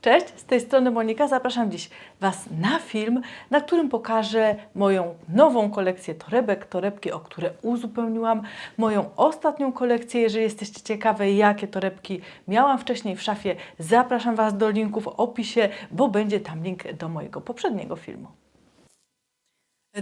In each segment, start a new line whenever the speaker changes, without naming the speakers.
Cześć, z tej strony Monika. Zapraszam dziś Was na film, na którym pokażę moją nową kolekcję torebek, torebki, o które uzupełniłam, moją ostatnią kolekcję. Jeżeli jesteście ciekawe, jakie torebki miałam wcześniej w szafie, zapraszam Was do linku w opisie, bo będzie tam link do mojego poprzedniego filmu.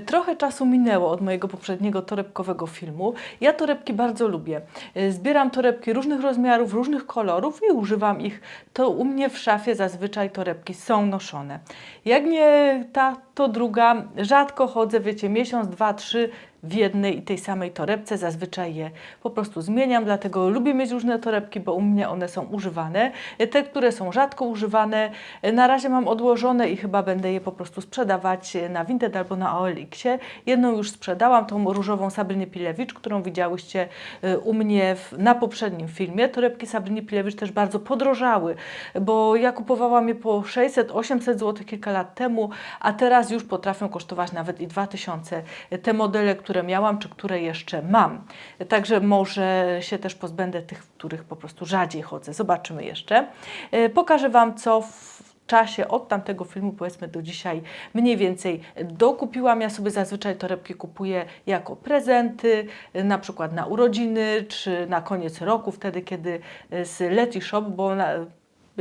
Trochę czasu minęło od mojego poprzedniego torebkowego filmu. Ja torebki bardzo lubię. Y, Zbieram torebki różnych rozmiarów, różnych kolorów i używam ich. To u mnie w szafie zazwyczaj torebki są noszone. Jak nie ta, to druga. Rzadko chodzę, wiecie, miesiąc, dwa, trzy w jednej i tej samej torebce. Zazwyczaj je po prostu zmieniam, dlatego lubię mieć różne torebki, bo u mnie one są używane. Te, które są rzadko używane, na razie mam odłożone i chyba będę je po prostu sprzedawać na Vinted albo na OLX-ie. Jedną już sprzedałam, tą różową Sabryny Pilewicz, którą widziałyście y, u mnie w, na poprzednim filmie. Torebki Sabryny Pilewicz też bardzo podrożały, bo ja kupowałam je po 600-800 zł kilka lat temu, a teraz już potrafią kosztować nawet i 2000 te modele, które miałam, czy które jeszcze mam. Także może się też pozbędę tych, w których po prostu rzadziej chodzę. Zobaczymy jeszcze. E, Pokażę Wam, co w czasie od tamtego filmu, powiedzmy do dzisiaj, mniej więcej dokupiłam. Ja sobie zazwyczaj torebki kupuję jako prezenty, e, na przykład na urodziny, czy na koniec roku, wtedy kiedy e, z Leti Shop, bo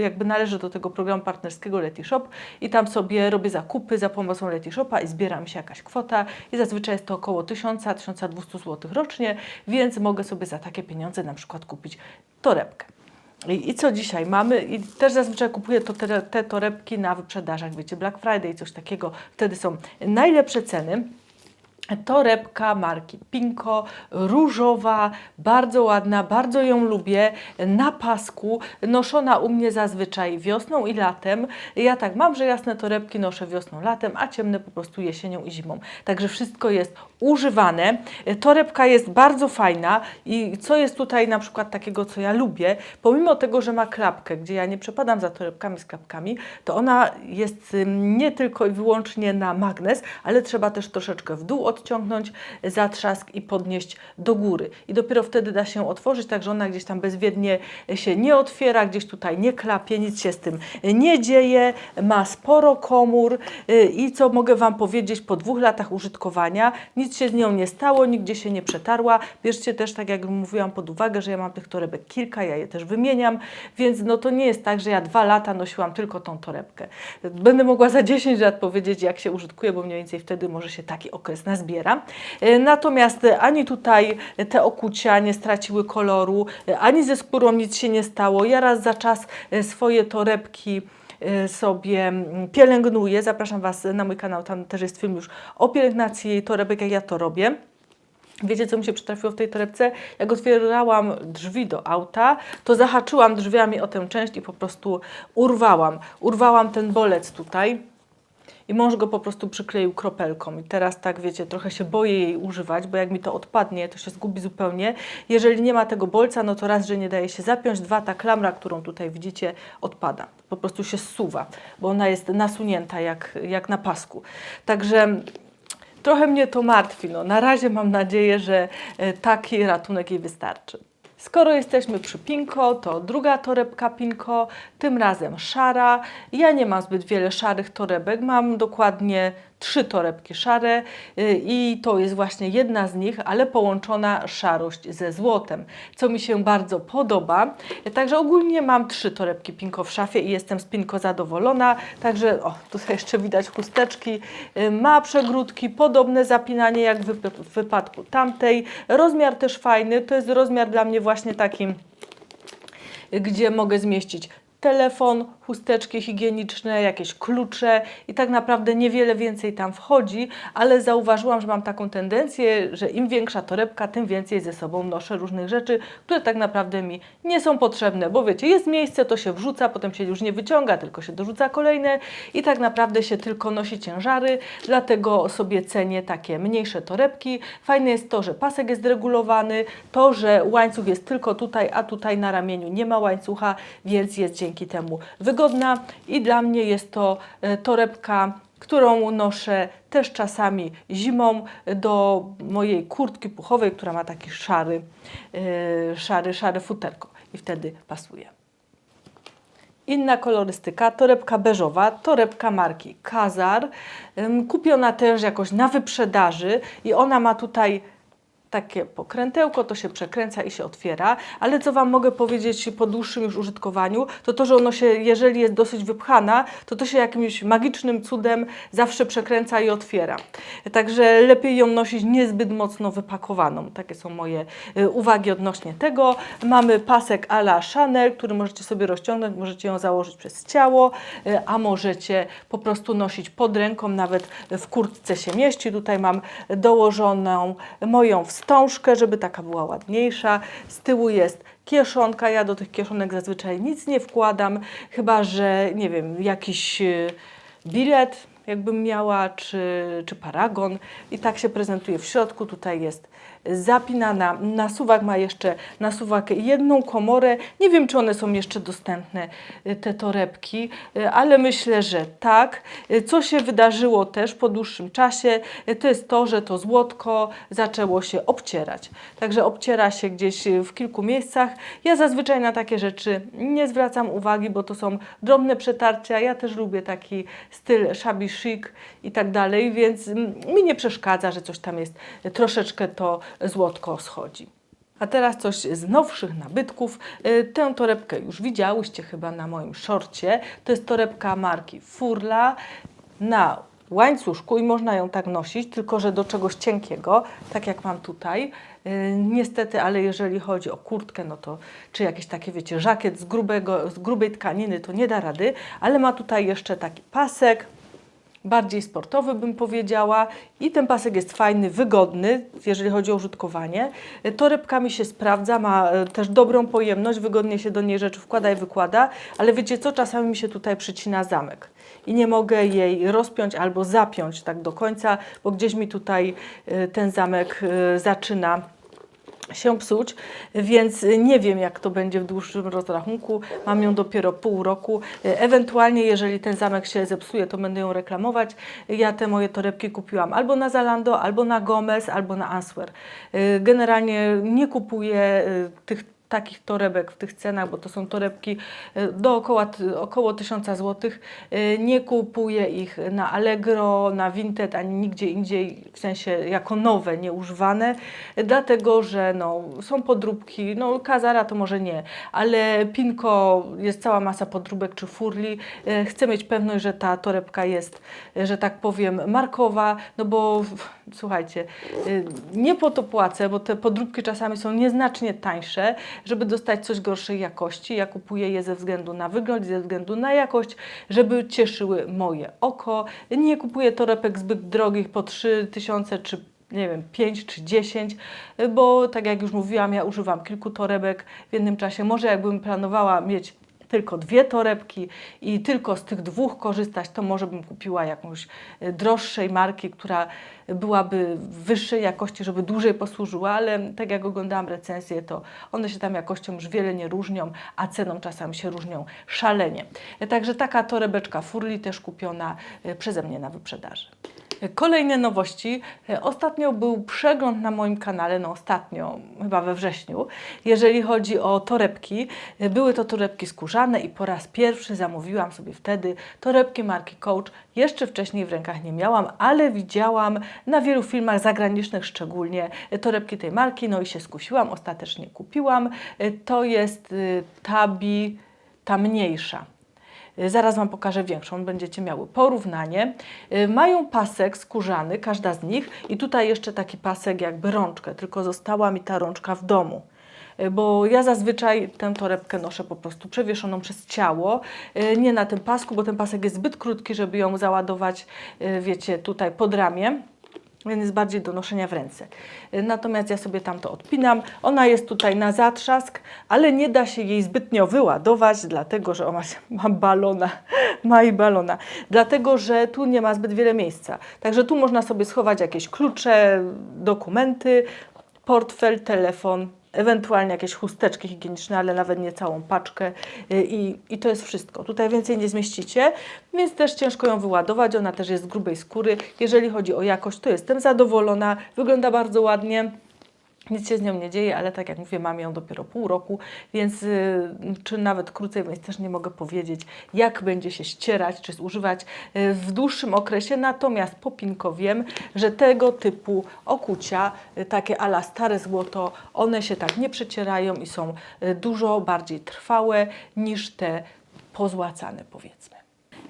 jakby należy do tego programu partnerskiego Leti Shop i tam sobie robię zakupy za pomocą Leti Shopa i zbiera mi się jakaś kwota i zazwyczaj jest to około 1000-1200 zł rocznie, więc mogę sobie za takie pieniądze na przykład kupić torebkę. I, I co dzisiaj mamy? I też zazwyczaj kupuję to, te, te torebki na wyprzedażach, wiecie, Black Friday i coś takiego. Wtedy są najlepsze ceny. Torebka marki Pinko, różowa, bardzo ładna, bardzo ją lubię, na pasku, noszona u mnie zazwyczaj wiosną i latem. Ja tak mam, że jasne torebki noszę wiosną, latem, a ciemne po prostu jesienią i zimą. Także wszystko jest używane. Torebka jest bardzo fajna i co jest tutaj na przykład takiego, co ja lubię, pomimo tego, że ma klapkę, gdzie ja nie przepadam za torebkami z klapkami, to ona jest nie tylko i wyłącznie na magnes, ale trzeba też troszeczkę w dół odciągnąć zatrzask i podnieść do góry. I dopiero wtedy da się otworzyć, tak że ona gdzieś tam bezwiednie się nie otwiera, gdzieś tutaj nie klapie, nic się z tym nie dzieje, ma sporo komór y, i co mogę Wam powiedzieć po dwóch latach użytkowania, nic się z nią nie stało, nigdzie się nie przetarła. Bierzcie też, tak jak mówiłam, pod uwagę, że ja mam tych torebek kilka, ja je też wymieniam, więc no to nie jest tak, że ja dwa lata nosiłam tylko tą torebkę. Będę mogła za 10 lat powiedzieć, jak się użytkuje, bo mniej więcej wtedy może się taki okres nazbiera. E, Natomiast ani tutaj te okucia nie straciły koloru, e, ani ze skórą nic się nie stało. Ja raz za czas e, swoje torebki sobie mm, pielęgnuję. Zapraszam Was na mój kanał, tam też jest film już o pielęgnacji torebek, jak ja to robię. Wiecie, co mi się przytrafiło w tej torebce? Jak otwierałam drzwi do auta, to zahaczyłam drzwiami o tę część i po prostu urwałam. Urwałam ten bolec tutaj. I mąż go po prostu przykleił kropelką. I teraz tak, wiecie, trochę się boję jej używać, bo jak mi to odpadnie, to się zgubi zupełnie. Jeżeli nie ma tego bolca, no to raz, że nie daje się zapiąć, dwa, ta klamra, którą tutaj widzicie, odpada. Po prostu się zsuwa, bo ona jest nasunięta jak, jak na pasku. Także trochę mnie to martwi. No, na razie mam nadzieję, że e, taki ratunek jej wystarczy. Skoro jesteśmy przy Pinko, to druga torebka Pinko, tym razem szara. Ja nie mam zbyt wiele szarych torebek, mam dokładnie trzy torebki szare y, i to jest właśnie jedna z nich, ale połączona szarość ze złotem, co mi się bardzo podoba. Także ogólnie mam trzy torebki Pinko w szafie i jestem z Pinko zadowolona. Także o, tutaj jeszcze widać chusteczki. Y, Ma przegródki, podobne zapinanie jak w, wyp- w wypadku tamtej. Rozmiar też fajny, to jest rozmiar dla mnie właśnie taki gdzie mogę zmieścić telefon, chusteczki higieniczne, jakieś klucze i tak naprawdę niewiele więcej tam wchodzi, ale zauważyłam, że mam taką tendencję, że im większa torebka, tym więcej ze sobą noszę różnych rzeczy, które tak naprawdę mi nie są potrzebne, bo wiecie, jest miejsce, to się wrzuca, potem się już nie wyciąga, tylko się dorzuca kolejne i tak naprawdę się tylko nosi ciężary, dlatego sobie cenię takie mniejsze torebki. Fajne jest to, że pasek jest regulowany, to, że łańcuch jest tylko tutaj, a tutaj na ramieniu nie ma łańcucha, więc jest dzięki temu wygodna i dla mnie jest to e, torebka którą noszę też czasami zimą do mojej kurtki puchowej, która ma taki szary, e, szary, szare futerko i wtedy pasuje. Inna kolorystyka, torebka beżowa, torebka marki Kazar, kupiona też jakoś na wyprzedaży i ona ma tutaj takie pokrętełko, to się przekręca i się otwiera, ale co Wam mogę powiedzieć po dłuższym już użytkowaniu, to to, że ono się, jeżeli jest dosyć wypchana, to to się jakimś magicznym cudem zawsze przekręca i otwiera. Także lepiej ją nosić niezbyt mocno wypakowaną. Takie są moje y, uwagi odnośnie tego. Mamy pasek a la Chanel, który możecie sobie rozciągnąć, możecie ją założyć przez ciało, y, a możecie po prostu nosić pod ręką, nawet w kurtce się mieści. Tutaj mam dołożoną moją wstążkę, żeby taka była ładniejsza. Z tyłu jest kieszonka. Ja do tych kieszonek zazwyczaj nic nie wkładam, chyba że, nie wiem, jakiś y, bilet jakbym miała, czy, czy paragon. I tak się prezentuje w środku. Tutaj jest zapinana. Nasuwak ma jeszcze nasuwak jedną komorę. Nie wiem, czy one są jeszcze dostępne, y, te torebki, y, ale myślę, że tak. Y, Co się wydarzyło też po dłuższym czasie, to jest to, że to złotko zaczęło się obcierać. Także obciera się gdzieś w kilku miejscach. Ja zazwyczaj na takie rzeczy nie zwracam uwagi, bo to są drobne przetarcia. Ja też lubię taki styl shabby chic i tak dalej, więc mm, mi nie przeszkadza, że coś tam jest troszeczkę to złotko schodzi. A teraz coś z nowszych nabytków. Y, Tę torebkę już widziałyście chyba na moim szorcie. To jest torebka marki Furla na łańcuszku i można ją tak nosić, tylko że do czegoś cienkiego, tak jak mam tutaj. Y, Niestety, ale jeżeli chodzi o kurtkę, no to czy jakiś taki, wiecie, żakiet z, grubego, z grubej tkaniny, to nie da rady, ale ma tutaj jeszcze taki pasek, bardziej sportowy bym powiedziała. I ten pasek jest fajny, wygodny, jeżeli chodzi o użytkowanie. E, Torebka mi się sprawdza, ma e, też dobrą pojemność, wygodnie się do niej rzeczy wkłada i wykłada, ale wiecie co, czasami mi się tutaj przycina zamek. I nie mogę jej rozpiąć albo zapiąć tak do końca, bo gdzieś mi tutaj e, ten zamek e, zaczyna się psuć, więc nie wiem, jak to będzie w dłuższym rozrachunku. Mam ją dopiero pół roku. Ewentualnie, jeżeli ten zamek się zepsuje, to będę ją reklamować. Ja te moje torebki kupiłam albo na Zalando, albo na Gomez, albo na Answer. Generalnie nie kupuję e, tych takich torebek w tych cenach, bo to są torebki e, do około, około 1000 zł. Nie kupuję ich na Allegro, na Vinted, ani nigdzie indziej, w sensie jako nowe, nieużywane, e, dlatego że no, są podróbki, no Kazara to może nie, ale Pinko jest cała masa podróbek czy furli. E, Chcę mieć pewność, że ta torebka jest, e, że tak powiem, markowa, no bo słuchajcie, y, nie po to płacę, bo te podróbki czasami są nieznacznie tańsze, żeby dostać coś gorszej jakości. Ja kupuję je ze względu na wygląd, ze względu na jakość, żeby cieszyły moje oko. Nie kupuję torebek zbyt drogich po 3000 czy nie wiem, 5 czy 10, y, bo tak jak już mówiłam, ja używam kilku torebek w jednym czasie. Może jakbym planowała mieć tylko dwie torebki i tylko z tych dwóch korzystać, to może bym kupiła jakąś e, droższej marki, która byłaby wyższej jakości, żeby dłużej posłużyła, ale tak jak oglądałam recenzję, to one się tam jakością już wiele nie różnią, a ceną czasami się różnią szalenie. E, Także taka torebeczka Furli też kupiona e, przeze mnie na wyprzedaży. Kolejne nowości. Ostatnio był przegląd na moim kanale, no ostatnio, chyba we wrześniu, jeżeli chodzi o torebki. Były to torebki skórzane i po raz pierwszy zamówiłam sobie wtedy torebki marki Coach. Jeszcze wcześniej w rękach nie miałam, ale widziałam na wielu filmach zagranicznych szczególnie torebki tej marki, no i się skusiłam, ostatecznie kupiłam. To jest y, Tabi, ta mniejsza. Y, Zaraz Wam pokażę większą, będziecie miały porównanie. Y, Mają pasek skórzany, każda z nich i tutaj jeszcze taki pasek jakby rączkę, tylko została mi ta rączka w domu. Y, Bo ja zazwyczaj tę torebkę noszę po prostu przewieszoną przez ciało, nie na tym pasku, bo ten pasek jest zbyt krótki, żeby ją załadować, wiecie, tutaj pod ramię więc jest bardziej do noszenia w ręce. Natomiast ja sobie tam to odpinam. Ona jest tutaj na zatrzask, ale nie da się jej zbytnio wyładować, dlatego że ona ma balona, ma i balona, dlatego że tu nie ma zbyt wiele miejsca. Także tu można sobie schować jakieś klucze, dokumenty, portfel, telefon, ewentualnie jakieś chusteczki higieniczne, ale nawet nie całą paczkę y, i, i to jest wszystko. Tutaj więcej nie zmieścicie, więc też ciężko ją wyładować. Ona też jest z grubej skóry. Jeżeli chodzi o jakość, to jestem zadowolona. Wygląda bardzo ładnie. Nic się z nią nie dzieje, ale tak jak mówię, mam ją dopiero pół roku, więc y, czy nawet krócej, więc też nie mogę powiedzieć, jak będzie się ścierać, czy zużywać y, w dłuższym okresie. Natomiast po Pinko wiem, że tego typu okucia, y, takie ala stare złoto, one się tak nie przecierają i są dużo bardziej trwałe niż te pozłacane powiedzmy.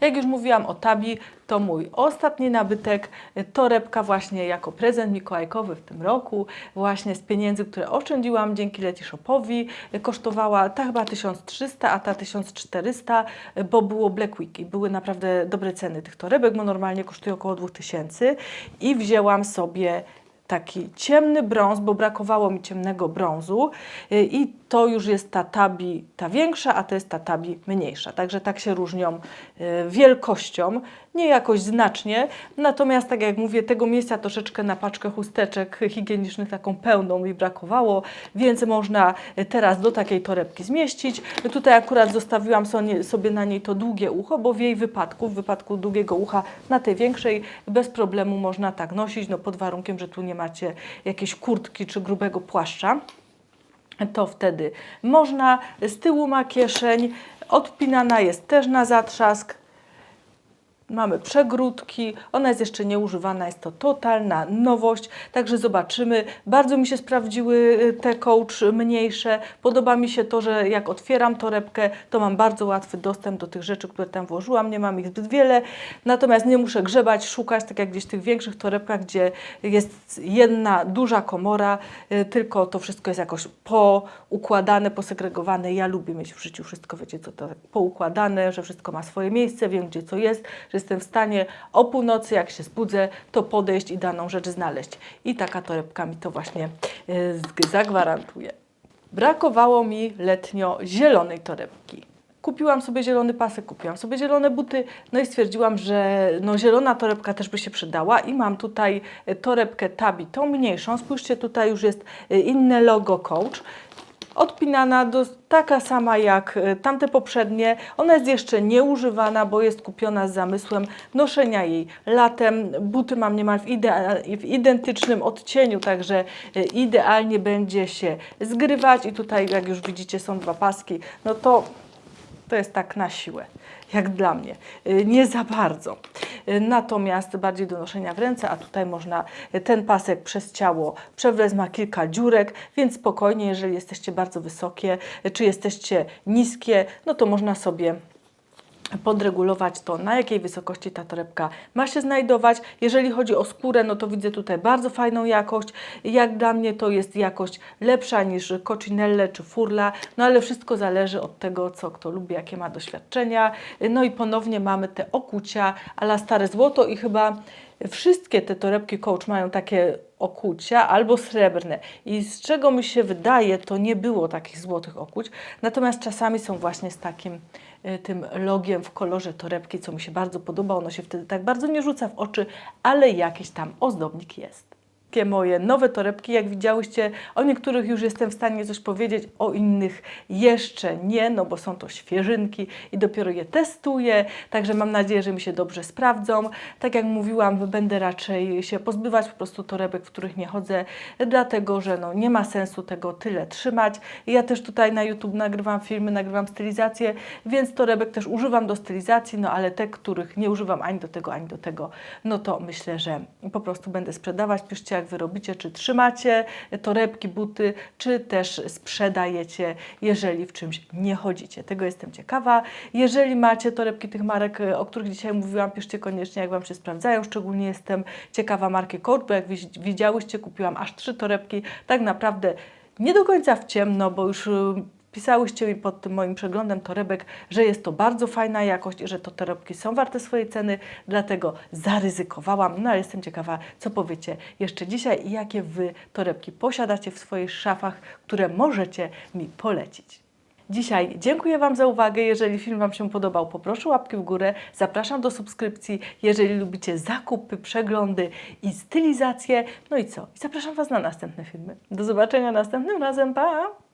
Jak już mówiłam o tabi, to mój ostatni nabytek, torebka właśnie jako prezent mikołajkowy w tym roku, właśnie z pieniędzy, które oszczędziłam dzięki Letyshopowi, y, kosztowała ta chyba 1300, a ta 1400, y, bo było Black Week i były naprawdę dobre ceny tych torebek, bo normalnie kosztuje około 2000 i wzięłam sobie taki ciemny brąz, bo brakowało mi ciemnego brązu. I to już jest ta tabi, ta większa, a to jest ta tabi mniejsza. Także tak się różnią y, wielkością, nie jakoś znacznie, natomiast tak jak mówię, tego miejsca troszeczkę na paczkę chusteczek higienicznych taką pełną mi brakowało, więc można teraz do takiej torebki zmieścić. Tutaj akurat zostawiłam sobie na niej to długie ucho, bo w jej wypadku, w wypadku długiego ucha na tej większej bez problemu można tak nosić, no pod warunkiem, że tu nie macie jakiejś kurtki czy grubego płaszcza to wtedy można. Z tyłu ma kieszeń, odpinana jest też na zatrzask. Mamy przegródki, ona jest jeszcze nieużywana, jest to totalna nowość, także zobaczymy. Bardzo mi się sprawdziły y, te coach mniejsze. Podoba mi się to, że jak otwieram torebkę, to mam bardzo łatwy dostęp do tych rzeczy, które tam włożyłam. Nie mam ich zbyt wiele, natomiast nie muszę grzebać, szukać, tak jak gdzieś w tych większych torebkach, gdzie jest jedna duża komora, y, tylko to wszystko jest jakoś poukładane, posegregowane. Ja lubię mieć w życiu wszystko, wiecie co, to tak poukładane, że wszystko ma swoje miejsce, wiem gdzie co jest, że jestem w stanie o północy, jak się zbudzę, to podejść i daną rzecz znaleźć. I taka torebka mi to właśnie zg- zagwarantuje. Brakowało mi letnio zielonej torebki. Kupiłam sobie zielony pasek, kupiłam sobie zielone buty, no i stwierdziłam, że no zielona torebka też by się przydała i mam tutaj y, torebkę Tabi, tą mniejszą. Spójrzcie, tutaj już jest y, inne logo Coach odpinana, do, taka sama jak y, tamte poprzednie. Ona jest jeszcze nieużywana, bo jest kupiona z zamysłem noszenia jej latem. Buty mam niemal w, idea- w identycznym odcieniu, także y, idealnie będzie się zgrywać. I tutaj, jak już widzicie, są dwa paski. No to to jest tak na siłę, jak dla mnie. Y, Nie za bardzo. Y, Natomiast bardziej do noszenia w ręce, a tutaj można y, ten pasek przez ciało przewlec, ma kilka dziurek, więc spokojnie, jeżeli jesteście bardzo wysokie, czy jesteście niskie, no to można sobie podregulować to, na jakiej wysokości ta torebka ma się znajdować. Jeżeli chodzi o skórę, no to widzę tutaj bardzo fajną jakość. Jak dla mnie to jest jakość lepsza niż Cocinelle czy Furla, no ale wszystko zależy od tego, co kto lubi, jakie ma doświadczenia. No i ponownie mamy te okucia ala stare złoto i chyba wszystkie te torebki Coach mają takie okucia albo srebrne. I z czego mi się wydaje, to nie było takich złotych okuć, natomiast czasami są właśnie z takim tym logiem w kolorze torebki, co mi się bardzo podoba. Ono się wtedy tak bardzo nie rzuca w oczy, ale jakiś tam ozdobnik jest. Moje nowe torebki, jak widziałyście, o niektórych już jestem w stanie coś powiedzieć, o innych jeszcze nie, no bo są to świeżynki i dopiero je testuję, także mam nadzieję, że mi się dobrze sprawdzą. Tak jak mówiłam, będę raczej się pozbywać po prostu torebek, w których nie chodzę, dlatego że no, nie ma sensu tego tyle trzymać. Ja też tutaj na YouTube nagrywam filmy, nagrywam stylizację, więc torebek też używam do stylizacji, no ale te, których nie używam ani do tego, ani do tego, no to myślę, że po prostu będę sprzedawać. Piszcie, jak Wy robicie, czy trzymacie torebki, buty, czy też sprzedajecie, jeżeli w czymś nie chodzicie. Tego jestem ciekawa. Jeżeli macie torebki tych marek, o których dzisiaj mówiłam, piszcie koniecznie, jak Wam się sprawdzają. Szczególnie jestem ciekawa marki Coach, bo jak wi- widziałyście, kupiłam aż trzy torebki. Tak naprawdę nie do końca w ciemno, bo już pisałyście mi pod tym moim przeglądem torebek, że jest to bardzo fajna jakość i że to torebki są warte swojej ceny, dlatego zaryzykowałam. No ale jestem ciekawa, co powiecie jeszcze dzisiaj i jakie Wy torebki posiadacie w swoich szafach, które możecie mi polecić. Dzisiaj dziękuję Wam za uwagę. Jeżeli film Wam się podobał, poproszę łapki w górę. Zapraszam do subskrypcji, jeżeli lubicie zakupy, przeglądy i stylizację. No i co? Zapraszam Was na następne filmy. Do zobaczenia następnym razem. Pa!